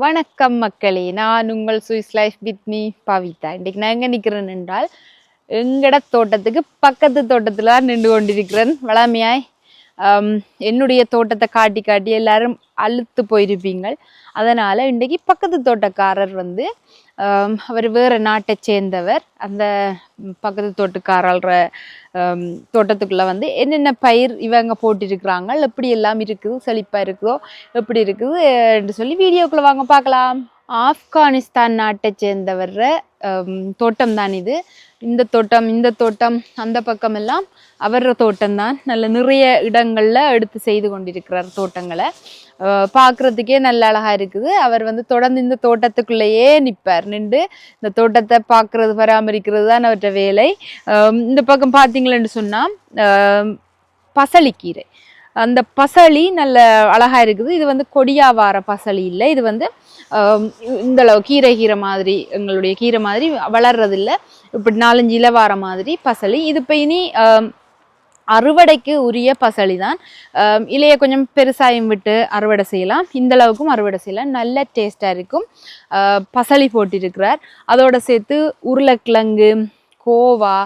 வணக்கம் மக்களே நான் உங்கள் Swiss life with me Pavitha. இன்றைக்கு நான் எங்கே நிற்கிறேன் என்றால் எங்கட தோட்டத்துக்கு பக்கத்து தோட்டத்தில் தான் நின்று கொண்டிருக்கிறேன். வளமையாய். என்னுடைய தோட்டத்தை காட்டி காட்டி எல்லாரும் அழுத்து போயிருப்பீங்கள். அதனால் இன்றைக்கு பக்கத்து தோட்டக்காரர் வந்து அவர் வேறு நாட்டை சேர்ந்தவர். அந்த பக்கத்து தோட்டக்காரர் தோட்டத்துக்குள்ளே வந்து என்னென்ன பயிர் இவங்க போட்டிருக்கிறாங்க எப்படி எல்லாம் இருக்குது செழிப்பாக இருக்குதோ எப்படி இருக்குது என்று சொல்லி வீடியோக்குள்ளே வாங்க பார்க்கலாம். ஆப்கானிஸ்தான் நாட்டை சேர்ந்தவர் தோட்டம் தான் இது. இந்த தோட்டம் இந்த தோட்டம் அந்த பக்கம் எல்லாம் அவர தோட்டம் தான் நல்ல நிறைய இடங்கள்ல எடுத்து செய்து கொண்டிருக்கிறார் தோட்டங்களை. பார்க்குறதுக்கே பார்க்கறதுக்கே நல்ல அழகா இருக்குது. அவர் வந்து தொடர்ந்து இந்த தோட்டத்துக்குள்ளேயே நிற்பார் நின்று இந்த தோட்டத்தை பார்க்கறது பராமரிக்கிறது தான் அவற்ற வேலை இந்த பக்கம் பார்த்தீங்களேன்னு சொன்னால் பசளிக்கீரை அந்த பசளி நல்ல அழகா இருக்குது. இது வந்து கொடியா வார பசளி இல்லை. இது வந்து இந்த அளவு கீரை கீரை மாதிரி எங்களுடைய கீரை மாதிரி வளர்றதில்ல. இப்படி நாலஞ்சு இலை வர மாதிரி பசளி இது இப்போ இனி அறுவடைக்கு உரிய பசளி தான் இலையை கொஞ்சம் பெருசாயும் விட்டு அறுவடை செய்யலாம். இந்த அளவுக்கும் அறுவடை செய்யலாம். நல்ல டேஸ்டாக இருக்கும். பசளி போட்டிருக்கிறார். அதோட சேர்த்து உருளைக்கிழங்கு கோவா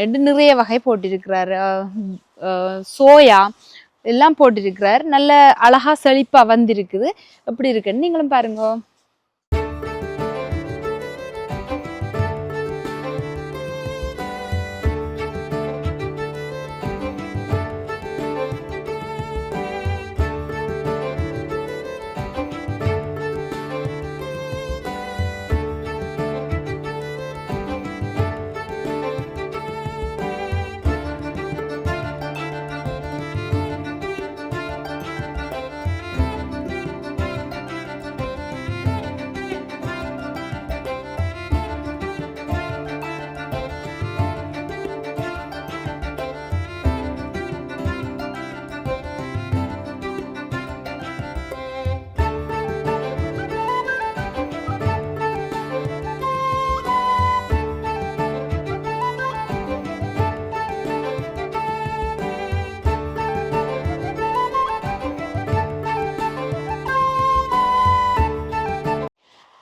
ரெண்டு நிறைய வகை போட்டிருக்கிறார். சோயா எல்லாம் போட்டிருக்கிறார். நல்ல அழகா செழிப்பாக வந்திருக்குது. எப்படி இருக்குன்னு நீங்களும் பாருங்கள்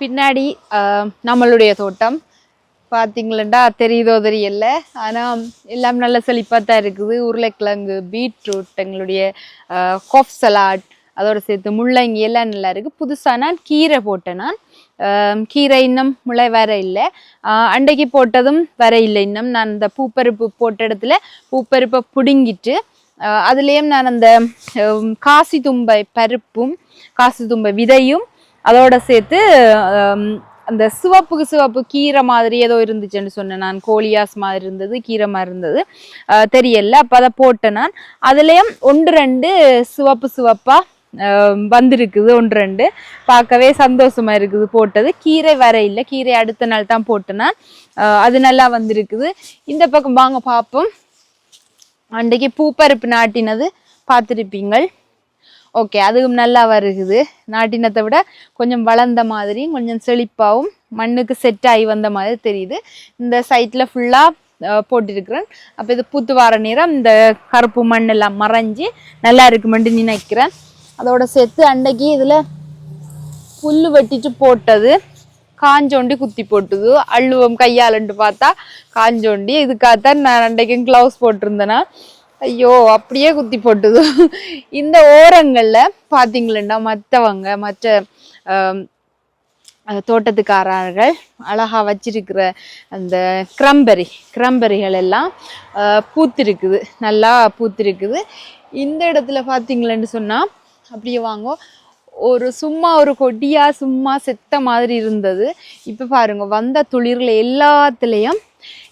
பின்னாடி நம்மளுடைய தோட்டம். பார்த்தீங்களா தெரியுதோ தெரியல. ஆனால் எல்லாம் நல்ல செழிப்பாக தான் இருக்குது. உருளைக்கிழங்கு பீட்ரூட் எங்களுடைய கோஃப் சலாட் அதோடு சேர்த்து முள்ளங்கி எல்லாம் நல்லா இருக்குது புதுசாக நான் கீரை போட்டேன் நான். கீரை இன்னும் முளை வர இல்லை. அண்டைக்கு போட்டதும் வர இல்லை இன்னும். நான் இந்த பூப்பருப்பு போட்ட இடத்துல பூப்பருப்பை பிடுங்கிட்டு அதுலேயும் நான் அந்த காசி தும்பை பருப்பும் காசி தும்பை விதையும் அதோட சேர்த்து அந்த சிவப்புக்கு சிவப்பு கீரை மாதிரி ஏதோ இருந்துச்சுன்னு சொன்னேன் நான். கோழியாஸ் மாதிரி இருந்தது கீரை மாதிரி இருந்தது. தெரியல. அப்போ அதை போட்டேன் நான். அதுலேயும் ஒன்று ரெண்டு சிவப்பு சிவப்பாக வந்திருக்குது. ஒன்று ரெண்டு. பார்க்கவே சந்தோஷமா இருக்குது போட்டது. கீரை வர இல்லை. கீரை அடுத்த நாள் தான் போட்டேன்னா அது நல்லா வந்திருக்குது. இந்த பக்கம் வாங்க பார்ப்போம். அன்றைக்கு பூப்பருப்பு நாட்டினது. பார்த்துருப்பீங்கள். ஓகே அதுவும் நல்லா வருகுது. நாட்டினத்தை விட கொஞ்சம் வளர்ந்த மாதிரியும் கொஞ்சம் செழிப்பாகவும் மண்ணுக்கு செட் ஆகி வந்த மாதிரி தெரியுது. இந்த சைட்டில் ஃபுல்லாக போட்டிருக்கிறேன். அப்போ இது பூத்து வார நேரம் இந்த கருப்பு மண்ணெல்லாம் மறைஞ்சி நல்லா இருக்குமென்று நினைக்கிறேன். அதோட சேர்த்து அன்றைக்கு இதில் புல் வெட்டிட்டு போட்டது காஞ்சோண்டி குத்தி போட்டுது. அள்ளுவம் கையாலன்ட்டு பார்த்தா காஞ்சோண்டி. இதுக்காகத்தான் நான் அன்றைக்கும் க்ளவுஸ் போட்டிருந்தேன்னா ஐயோ அப்படியே குத்தி போட்டுது. இந்த ஓரங்களில் பார்த்தீங்களா மற்றவங்க மற்ற தோட்டத்துக்காரர்கள் அழகா வச்சிருக்கிற அந்த கிரம்பரி கிரம்பரிகள் எல்லாம் பூத்திருக்குது. நல்லா பூத்திருக்குது. இந்த இடத்துல பார்த்தீங்களேன்னு சொன்னால் அப்படியே வாங்க. ஒரு சும்மா ஒரு கொடியாக சும்மா செத்த மாதிரி இருந்தது. இப்போ பாருங்க வந்த துளிரில் எல்லாத்துலேயும்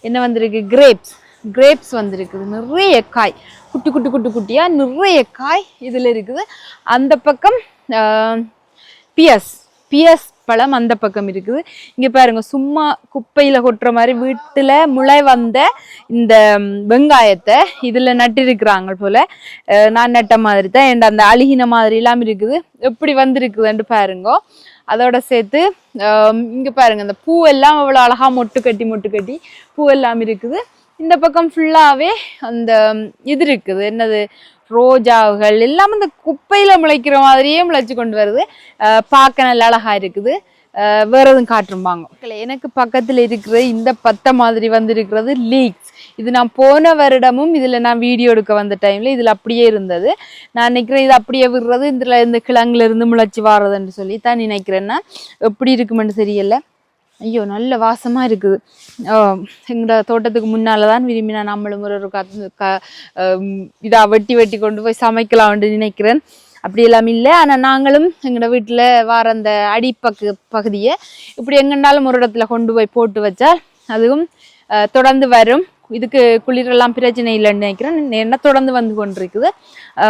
என்ன வந்திருக்கு? கிரேப்ஸ். கிரேப்ஸ் வந்திருக்குது. நிறைய காய். குட்டி குட்டி குட்டி குட்டியாக நிறைய காய் இதில் இருக்குது. அந்த பக்கம் பியஸ் பியஸ் பழம் அந்த பக்கம் இருக்குது. இங்கே பாருங்க சும்மா குப்பையில் கொட்டுற மாதிரி வீட்டில் முளை வந்த இந்த வெங்காயத்தை இதில் நட்டிருக்கிறாங்க போல். நான் நட்ட மாதிரி தான். என் அந்த அழுகின மாதிரி எல்லாம் இருக்குது. எப்படி வந்திருக்குதுன்ட்டு பாருங்க. அதோட சேர்த்து இங்கே பாருங்க அந்த பூவெல்லாம் அவ்வளோ அழகாக மொட்டு கட்டி மொட்டு கட்டி பூவெல்லாம் இருக்குது. இந்த பக்கம் ஃபுல்லாகவே அந்த இது இருக்குது. என்னது? ரோஜாவுகள் எல்லாம் இந்த குப்பையில் முளைக்கிற மாதிரியே முளைச்சி கொண்டு வருது. பார்க்க நல்ல அழகாக இருக்குது. வேற எதுவும் காட்டுருப்பாங்க எனக்கு பக்கத்தில் இருக்கிற இந்த பத்தை மாதிரி வந்திருக்கிறது லீக்ஸ் இது நான் போன வருடமும் இதில் நான் வீடியோ எடுக்க வந்த டைமில் இதில் அப்படியே இருந்தது. நான் நினைக்கிறேன் இது அப்படியே விடுறது இதில் இந்த கிழங்குலேருந்து முளைச்சி வர்றதுன்னு சொல்லி தான் நினைக்கிறேன்னா. எப்படி இருக்குமென்னு சரியில்லை ஐயோ நல்ல வாசமாக இருக்குது எங்களோட தோட்டத்துக்கு முன்னால் தான் விரும்பினா நம்மளும் ஒரு ஒரு க இதாக வெட்டி வெட்டி கொண்டு போய் சமைக்கலாம்னு நினைக்கிறேன். அப்படி எல்லாம் இல்லை. ஆனால் நாங்களும் எங்களோட வீட்டில் வார அந்த அடிப்பக்கு பகுதியை இப்படி எங்கேனாலும் ஒரு இடத்துல கொண்டு போய் போட்டு வச்சா அதுவும் தொடர்ந்து வரும். இதுக்கு குளிரெல்லாம் பிரச்சனை இல்லைன்னு நினைக்கிறேன். என்ன தொடர்ந்து வந்து கொண்டிருக்குது?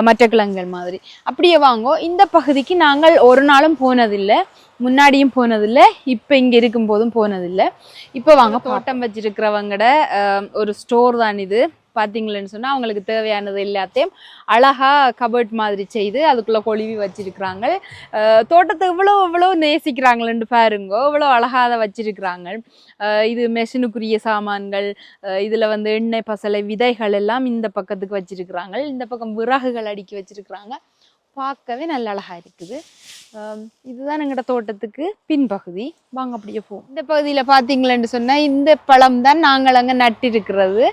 மற்ற கிழங்குகள் மாதிரி. அப்படியே வாங்கோ. இந்த பகுதிக்கு நாங்கள் ஒரு நாளும் போனதில்லை. முன்னாடியும் போனதில்லை இப்போ இங்கே இருக்கும் போதும் போனதில்லை. இப்போ வாங்க தோட்டம் வச்சிருக்கிறவங்கட ஒரு ஸ்டோர் தான் இது. பார்த்தீங்களேன்னு சொன்னால் அவங்களுக்கு தேவையானது எல்லாத்தையும் அழகா கபர்ட் மாதிரி செய்து அதுக்குள்ளே கொழுவி வச்சிருக்கிறாங்க. தோட்டத்தை இவ்வளோ இவ்வளோ நேசிக்கிறாங்களேன்னு பாருங்க. இவ்வளோ அழகாக அதை வச்சிருக்கிறாங்க. இது மெஷினுக்குரிய சாமான்கள் இதில் வந்து எண்ணெய் பசலை விதைகள் எல்லாம் இந்த பக்கத்துக்கு வச்சிருக்கிறாங்க. இந்த பக்கம் விறகுகள் அடுக்கி வச்சிருக்கிறாங்க. பார்க்கவே நல்ல அழகாக இருக்குது. இதுதான் எங்களோட தோட்டத்துக்கு பின்பகுதி. வாங்க அப்படியே போவோம். இந்த பகுதியில் பார்த்தீங்களேன்னு சொன்னால் இந்த பழம் தான் நாங்கள் அங்கே நட்டிருக்கிறது.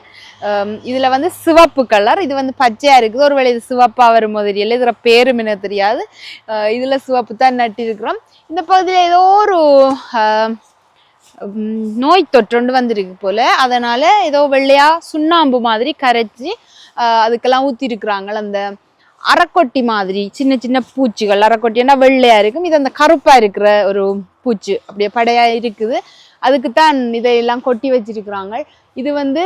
இதில் வந்து சிவப்பு கலர் இது வந்து பச்சையாக இருக்குது. ஒருவேளை இது சிவப்பாக வரும் தெரியல இதில் பேரும் என்ன தெரியாது. இதில் சிவப்பு தான் நட்டிருக்கிறோம். இந்த பகுதியில் ஏதோ ஒரு நோய் தொற்றொண்டு வந்திருக்கு போல். அதனால் ஏதோ வெள்ளையாக சுண்ணாம்பு மாதிரி கரைச்சி அதுக்கெல்லாம் ஊற்றிருக்குறாங்கள அந்த அரைக்கொட்டி மாதிரி சின்ன சின்ன பூச்சிகள் அரைக்கொட்டின்னா வெள்ளையாக இருக்கும். இது அந்த கருப்பாக இருக்கிற ஒரு பூச்சி அப்படியே படையாக இருக்குது. அதுக்கு தான் இதையெல்லாம் கொட்டி வச்சிருக்கிறாங்க. இது வந்து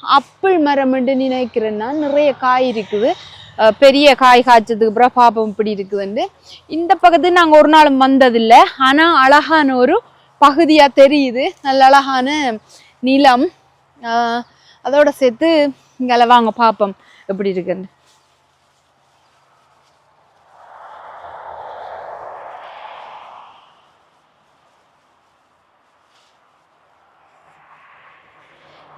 அப்பிள் மரம்னு நினைக்கிறேன்னா நிறைய காய் இருக்குது. பெரிய காய் காய்ச்சதுக்கு அப்புறம் பாப்பம் இப்படி இருக்குதுண்டு. இந்த பக்கத்து நாங்கள் ஒரு நாள் வந்ததில்லை. ஆனால் அழகான ஒரு பகுதியாக தெரியுது. நல்ல அழகான நிலம். அதோட சேர்த்து இங்கே வாங்க பார்ப்போம் எப்படி இருக்குன்னு.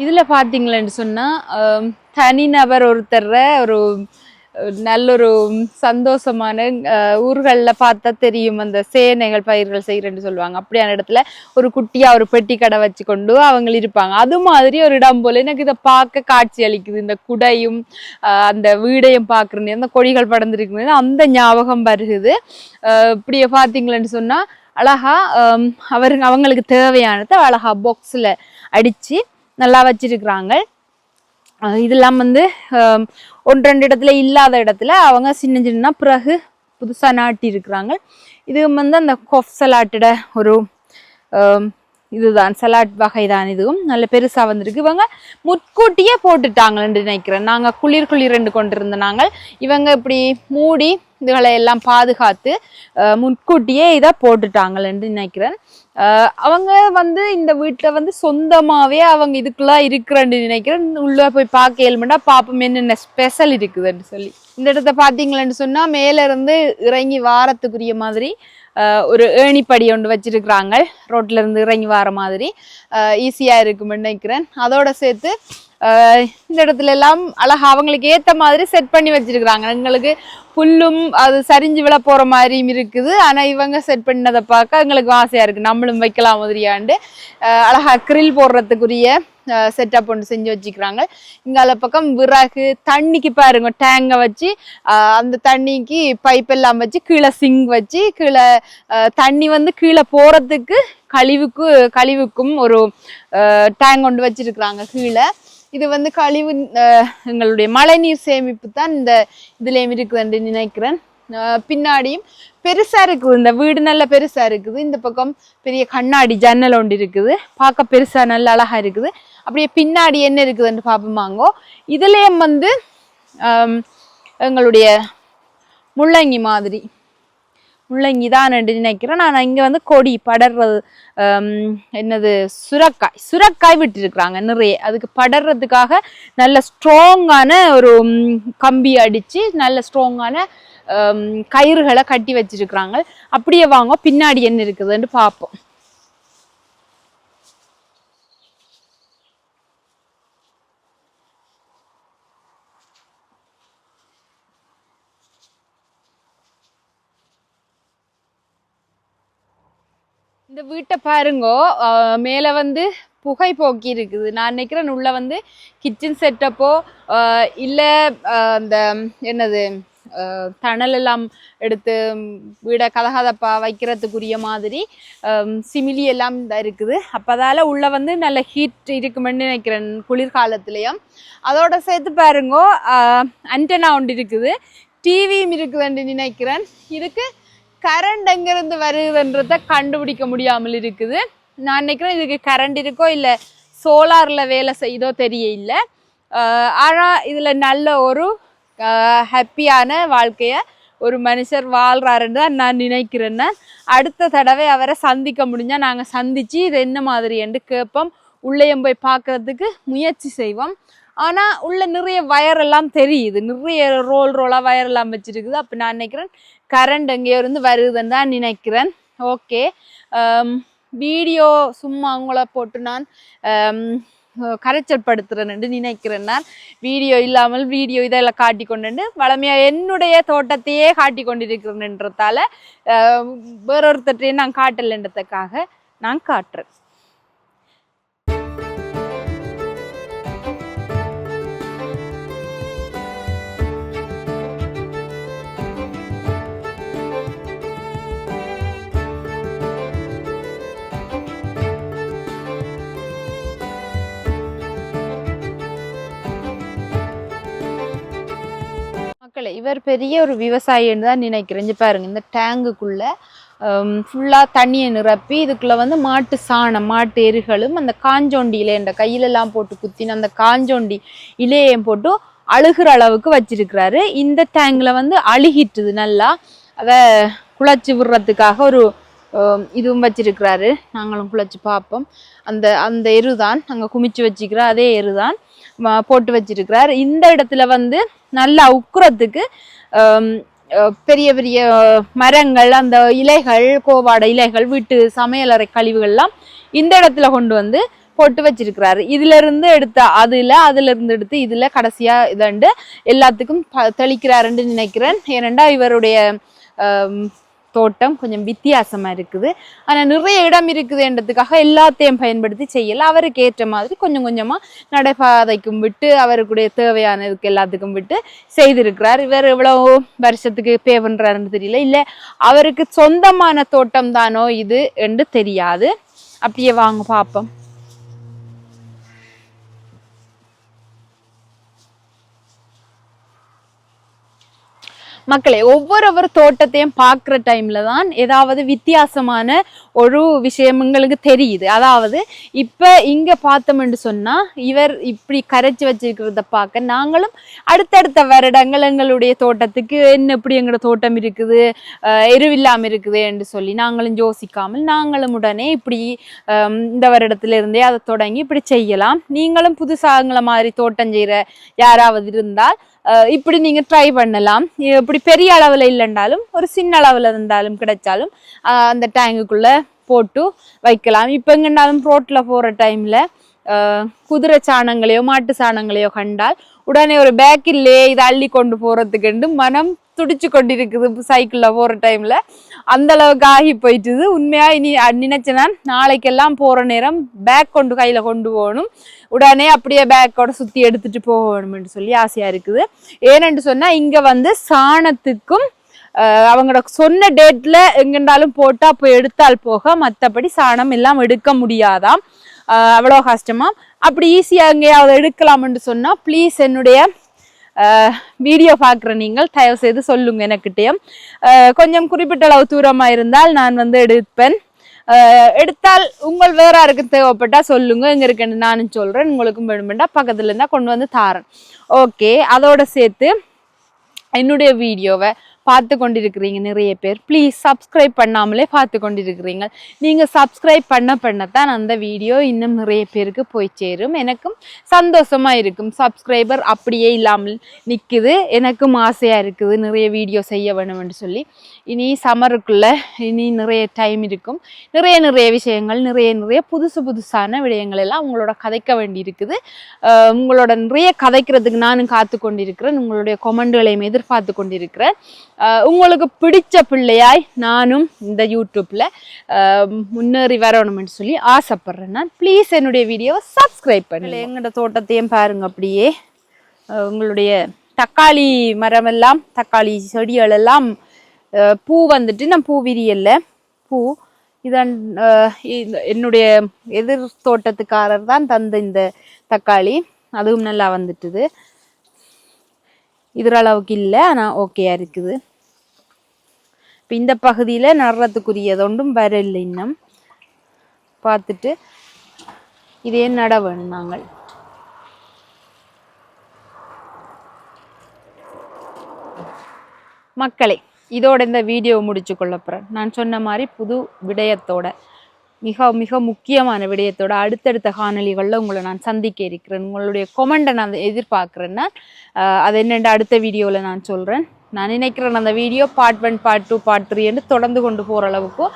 இதில் பார்த்தீங்களேன்னு சொன்னால் தனிநபர் ஒருத்தர ஒரு நல்ல ஒரு சந்தோஷமான ஊர்களில் பார்த்தா தெரியும் அந்த சேனைகள் பயிர்கள் செய்கிறேன்னு சொல்லுவாங்க. அப்படியான இடத்துல ஒரு குட்டியாக ஒரு பெட்டி கடை வச்சு கொண்டு அவங்க இருப்பாங்க. அது மாதிரி ஒரு இடம் போல் எனக்கு இதை பார்க்க காட்சி அளிக்குது. இந்த குடையும் அந்த வீடையும் பார்க்குறது அந்த கொடிகள் படர்ந்துருக்குது அந்த ஞாபகம் வருகுது. இப்படியே பார்த்தீங்களேன்னு சொன்னால் அழகா அவருங்க அவங்களுக்கு தேவையானதை அழகா பாக்ஸில் அடித்து நல்லா வச்சிருக்கிறாங்க. இதெல்லாம் வந்து ஒன்று ரெண்டு இடத்துல இல்லாத இடத்துல அவங்க சின்ன சின்ன பிறகு புதுசாக நாட்டி இருக்கிறாங்க. இது வந்து அந்த கொஃப் சலாட்டோட ஒரு இதுதான் சலாட் வகை தான் இதுவும். நல்ல பெருசாக வந்திருக்கு. இவங்க முட்கூட்டியே போட்டுட்டாங்கன்னு நினைக்கிறேன். நாங்கள் குளிர் குளிர் ரெண்டு கொண்டு இருந்த நாங்கள். இவங்க இப்படி மூடி இதுகளை எல்லாம் பாதுகாத்து முன்கூட்டியே இதை போட்டுட்டாங்கன்னு நினைக்கிறேன். அவங்க வந்து இந்த வீட்டில் வந்து சொந்தமாகவே அவங்க இதுக்குலாம் இருக்கிறேன்னு நினைக்கிறேன். உள்ளே போய் பார்க்க ஏழ்மெண்டா பார்ப்போம் என்னென்ன ஸ்பெஷல் இருக்குதுன்னு சொல்லி. இந்த இடத்த பார்த்தீங்களேன்னு சொன்னால் மேலே இருந்து இறங்கி வாரத்துக்குரிய மாதிரி ஒரு ஏணிப்படி ஒன்று வச்சிருக்கிறாங்க. ரோட்ல இருந்து இறங்கி வர மாதிரி ஈஸியாக இருக்கும்னு நினைக்கிறேன். அதோட சேர்த்து இந்த இடத்துல எல்லாம் அழகா அவங்களுக்கு ஏற்ற மாதிரி செட் பண்ணி வச்சிருக்கிறாங்க. எங்களுக்கு புல்லும் அது சரிஞ்சு விழ போற மாதிரியும் இருக்குது. ஆனா இவங்க செட் பண்ணதை பார்க்க எங்களுக்கு ஆசையா இருக்கு. நம்மளும் வைக்கலாம் மாதிரியாண்டு அழகா கிரில் போடுறதுக்குரிய செட்டப் ஒன்று செஞ்சு வச்சுக்கிறாங்க இங்கால பக்கம் விறகு தண்ணிக்கு பாருங்க டேங்கை வச்சு அந்த தண்ணிக்கு பைப் எல்லாம் வச்சு கீழே சிங் வச்சு கீழே தண்ணி வந்து கீழே போகிறதுக்கு கழிவுக்கு கழிவுக்கும் ஒரு டேங்க் கொண்டு வச்சிருக்கிறாங்க கீழே. இது வந்து கழிவு எங்களுடைய மழைநீர் சேமிப்பு தான் இந்த இதுலேயும் இருக்குதுன்னு நினைக்கிறேன். பின்னாடியும் பெருசாக இருக்குது. இந்த வீடு நல்ல பெருசாக இருக்குது. இந்த பக்கம் பெரிய கண்ணாடி ஜன்னல் ஒன்று இருக்குது. பார்க்க பெருசாக நல்ல அழகா இருக்குது. அப்படியே பின்னாடி என்ன இருக்குதுன்னு பார்ப்போமாங்கோ. இதுலேயும் வந்து எங்களுடைய முள்ளங்கி மாதிரி. பிள்ளைங்க தான் நினைக்கிறேன் நான் இங்கே வந்து கொடி படர்றது என்னது சுரக்காய் சுரக்காய் விட்டுருக்குறாங்க நிறைய. அதுக்கு படர்றதுக்காக நல்ல ஸ்ட்ராங்கான ஒரு கம்பி அடித்து நல்ல ஸ்ட்ராங்கான கயிறுகளை கட்டி வச்சிருக்கிறாங்க. அப்படியே வாங்க பின்னாடி என்ன இருக்குதுன்னு பார்ப்போம். இந்த வீட்டை பாருங்கோ மேலே வந்து புகை போக்கி இருக்குது. நான் நினைக்கிறேன் உள்ள வந்து கிச்சன் செட்டப்போ இல்லை அந்த என்னது தணல் எல்லாம் எடுத்து வீடை கதகதப்பா வைக்கிறதுக்குரிய மாதிரி சிமிலி எல்லாம் இந்த இருக்குது. அப்போதால் உள்ள வந்து நல்ல ஹீட் இருக்குமென்னு நினைக்கிறேன் குளிர்காலத்துலேயும். அதோட சேர்த்து பாருங்கோ அண்டனா ஒன்று இருக்குது. டிவியும் இருக்குதுன்னு நினைக்கிறேன். இதுக்கு கரண்ட் எங்கிருந்து வருதுன்றத கண்டுபிடிக்க முடியாமல் இருக்குது. நான் நினைக்கிறேன் இதுக்கு கரண்ட் இருக்கோ இல்லை சோலாரில் வேலை செய்யுதோ இல்லை ஆனால் இதில் நல்ல ஒரு ஹாப்பியான வாழ்க்கையை ஒரு மனுஷர் வாழ்கிறாருன்னு தான் நான் நினைக்கிறேன்னா. அடுத்த தடவை அவரை சந்திக்க முடிஞ்சால் நாங்கள் சந்தித்து இது என்ன மாதிரி என்று கேட்போம். உள்ளேயும் போய் பார்க்கறதுக்கு முயற்சி செய்வோம். ஆனால் உள்ள நிறைய வயரெல்லாம் தெரியுது. நிறைய ரோல் ரோலாக வயரெல்லாம் வச்சுருக்குது. அப்போ நான் நினைக்கிறேன் கரண்ட் எங்கேயோ இருந்து வருதுன்னு தான் நினைக்கிறேன். ஓகே வீடியோ um, சும்மா அவங்கள போட்டு நான் um, கரைச்சல் படுத்துறேன்னு நினைக்கிறேன் நான். வீடியோ இல்லாமல் வீடியோ இதெல்லாம் காட்டி கொண்டு வளமையாக என்னுடைய தோட்டத்தையே காட்டி கொண்டிருக்கிறேன்றதால um, வேறொருத்தட்டையும் நான் காட்டலைன்றதுக்காக நான் காட்டுறேன். மக்களே இவர் பெரிய ஒரு விவசாயின்னு தான் நினைக்கிறேன். பாருங்க இந்த டேங்குக்குள்ளே ஃபுல்லாக தண்ணியை நிரப்பி இதுக்குள்ளே வந்து மாட்டு சாணம் மாட்டு எருகளும் அந்த காஞ்சோண்டி இலை கையிலெல்லாம் போட்டு குத்தின அந்த காஞ்சோண்டி இலையையும் போட்டு அழுகிற அளவுக்கு வச்சிருக்கிறாரு. இந்த டேங்கில் வந்து அழுகிட்டுது நல்லா. அதை குழச்சி விடுறதுக்காக ஒரு இதுவும் வச்சிருக்கிறாரு. நாங்களும் குழச்சி பார்ப்போம். அந்த அந்த எரு தான் நாங்கள் குமிச்சு வச்சுக்கிற அதே எரு தான் போட்டு வச்சிருக்கிறார். இந்த இடத்துல வந்து நல்லா உக்குறதுக்கு பெரிய பெரிய மரங்கள் அந்த இலைகள் கோவாடை இலைகள் வீட்டு சமையலறை கழிவுகள்லாம் இந்த இடத்துல கொண்டு வந்து போட்டு வச்சிருக்கிறாரு. இதுல இருந்து எடுத்த அதுல அதுல இருந்து எடுத்து இதுல கடைசியா இதண்டு எல்லாத்துக்கும் தெளிக்கிறாருன்னு நினைக்கிறேன். ஏனெண்டா இவருடைய தோட்டம் கொஞ்சம் வித்தியாசமாக இருக்குது. ஆனால் நிறைய இடம் இருக்குதுன்றதுக்காக எல்லாத்தையும் பயன்படுத்தி செய்யலை. அவருக்கு ஏற்ற மாதிரி கொஞ்சம் கொஞ்சமாக நடைபாதைக்கும் விட்டு அவருக்குடைய தேவையானதுக்கு எல்லாத்துக்கும் விட்டு செய்திருக்கிறார். இவர் எவ்வளோ வருஷத்துக்கு பே பண்ணுறாருன்னு தெரியல. இல்லை அவருக்கு சொந்தமான தோட்டம் தானோ இது என்று தெரியாது. அப்படியே வாங்க பார்ப்போம். மக்களே ஒவ்வொரு தோட்டத்தையும் பார்க்குற டைமில் தான் ஏதாவது வித்தியாசமான ஒரு விஷயம் எங்களுக்கு தெரியுது. அதாவது இப்போ இங்கே பார்த்தோம்னு சொன்னால் இவர் இப்படி கரைச்சி வச்சிருக்கிறத பார்க்க நாங்களும் அடுத்தடுத்த வருடங்கள் எங்களுடைய தோட்டத்துக்கு என்ன இப்படி எங்களோட தோட்டம் இருக்குது எருவில்லாமல் இருக்குது என்று சொல்லி நாங்களும் யோசிக்காமல் நாங்களும் உடனே இப்படி இந்த வருடத்திலிருந்தே அதை தொடங்கி இப்படி செய்யலாம். நீங்களும் புதுசாகங்களை மாதிரி தோட்டம் செய்கிற யாராவது இருந்தால் இப்படி நீங்கள் ட்ரை பண்ணலாம். இப்படி பெரிய அளவில் இல்லைண்டாலும் ஒரு சின்ன அளவில் இருந்தாலும் கிடைச்சாலும் அந்த டேங்குக்குள்ளே போட்டு வைக்கலாம். இப்போ எங்கன்னாலும் ரோட்டில் போகிற டைமில் குதிரை சாணங்களையோ மாட்டு சாணங்களையோ கண்டால் உடனே ஒரு பேக்கில்லையே இதை அள்ளி கொண்டு போகிறதுக்குண்டு மனம் துடிச்சு கொண்டிருக்குது சைக்கிளில் போகிற டைமில் அந்த அளவுக்கு ஆகி போயிட்டுது. உண்மையா இனி நினைச்சேன்னா நாளைக்கெல்லாம் போற நேரம் பேக் கொண்டு கையில கொண்டு போகணும். உடனே அப்படியே பேக்கோட சுத்தி எடுத்துட்டு போகணும்னு சொல்லி ஆசையா இருக்குது. ஏனென்று சொன்னா இங்க வந்து சாணத்துக்கும் அவங்களோட சொன்ன டேட்ல எங்கேண்டாலும் போட்டா போய் எடுத்தால் போக மற்றபடி சாணம் எல்லாம் எடுக்க முடியாதாம். அவ்வளோ கஷ்டமா அப்படி ஈஸியாக எங்கேயாவது எடுக்கலாம்னு சொன்னால் ப்ளீஸ் என்னுடைய வீடியோ பார்க்குற நீங்கள் தயவு செய்து சொல்லுங்க எனக்கிட்டேயும் கொஞ்சம் குறிப்பிட்ட அளவு தூரமாக இருந்தால் நான் வந்து எடுப்பேன். எடுத்தால் உங்கள் வேற யாருக்கு தேவைப்பட்டா சொல்லுங்க. எங்க இருக்குன்னு நானும் சொல்றேன். உங்களுக்கும் வேணுமெண்டா பக்கத்துல இருந்தா கொண்டு வந்து தாரேன். ஓகே அதோட சேர்த்து என்னுடைய வீடியோவை பார்த்து கொண்டிருக்கிறீங்க நிறைய பேர். ப்ளீஸ் சப்ஸ்கிரைப் பண்ணாமலே பார்த்து கொண்டிருக்கிறீங்க நீங்கள் சப்ஸ்கிரைப் பண்ண பண்ணத்தான் அந்த வீடியோ இன்னும் நிறைய பேருக்கு போய் சேரும். எனக்கும் சந்தோஷமாக இருக்கும். சப்ஸ்கிரைபர் அப்படியே இல்லாமல் நிற்குது எனக்கும் ஆசையாக இருக்குது நிறைய வீடியோ செய்ய வேணும்னு சொல்லி. இனி சமருக்குள்ளே இனி நிறைய டைம் இருக்கும். நிறைய நிறைய விஷயங்கள் நிறைய நிறைய புதுசு புதுசான விடயங்கள் எல்லாம் உங்களோட கதைக்க வேண்டி இருக்குது உங்களோட நிறைய கதைக்கிறதுக்கு நானும் காத்து கொண்டிருக்கிறேன் உங்களுடைய கொமெண்ட்களையும் எதிர்பார்த்து கொண்டிருக்கிறேன் உங்களுக்கு பிடிச்ச பிள்ளையாய் நானும் இந்த யூடியூப்பில் முன்னேறி வரணும்னு சொல்லி ஆசைப்பட்றேன் நான். ப்ளீஸ் என்னுடைய வீடியோவை சப்ஸ்கிரைப் பண்ணல எங்களோட தோட்டத்தையும் பாருங்கள் அப்படியே. உங்களுடைய தக்காளி மரமெல்லாம் தக்காளி செடிகள் எல்லாம் பூ வந்துட்டு நான் பூ விரியல்ல. பூ. இதன் என்னுடைய எதிர் தோட்டத்துக்காரர் தான் தந்த இந்த தக்காளி. அதுவும் நல்லா வந்துட்டுது. இதுற அளவுக்கு இல்லை ஆனால் ஓகேயா இருக்குது. இப்போ இந்த பகுதியில் நடுறதுக்குரியது ஒன்றும் வரல இன்னும். பார்த்துட்டு இதே நட வேணும் நாங்கள் மக்களே இதோட இந்த வீடியோ முடிச்சு கொள்ள போகிறேன் நான் சொன்ன மாதிரி புது விடயத்தோட மிக மிக முக்கியமான விடயத்தோட அடுத்தடுத்த காணொலிகளில் உங்களை நான் சந்திக்க இருக்கிறேன். உங்களுடைய கொமெண்டை நான் எதிர்பார்க்குறேன்னா அது என்னென்று அடுத்த வீடியோவில் நான் சொல்கிறேன் நான் நினைக்கிறேன் அந்த video part one part two part three என்று தொடர்ந்து கொண்டு போகிற அளவுக்கு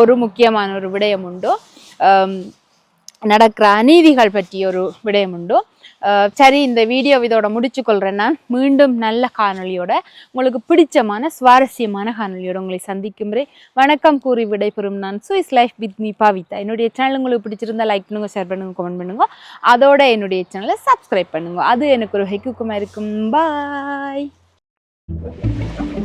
ஒரு முக்கியமான ஒரு விடயம் உண்டு நடக்கிற அநீதிகள் பற்றி ஒரு விடயம் உண்டு சரி இந்த வீடியோ இதோட முடிச்சு நான். மீண்டும் நல்ல காணொலியோட உங்களுக்கு பிடிச்சமான சுவாரஸ்யமான காணொலியோட உங்களை சந்திக்கும் வரை வணக்கம் கூறி விடைபெறும் நான் Swiss life with me Pavitha. என்னுடைய சேனல் உங்களுக்கு பிடிச்சிருந்தா லைக் பண்ணுங்க ஷேர் பண்ணுங்க கமெண்ட் பண்ணுங்க. அதோட என்னுடைய சேனலை சப்ஸ்கிரைப் பண்ணுங்க. அது எனக்கு ஒரு ஹெக்குக்குமா இருக்கும். பாய் Thank you.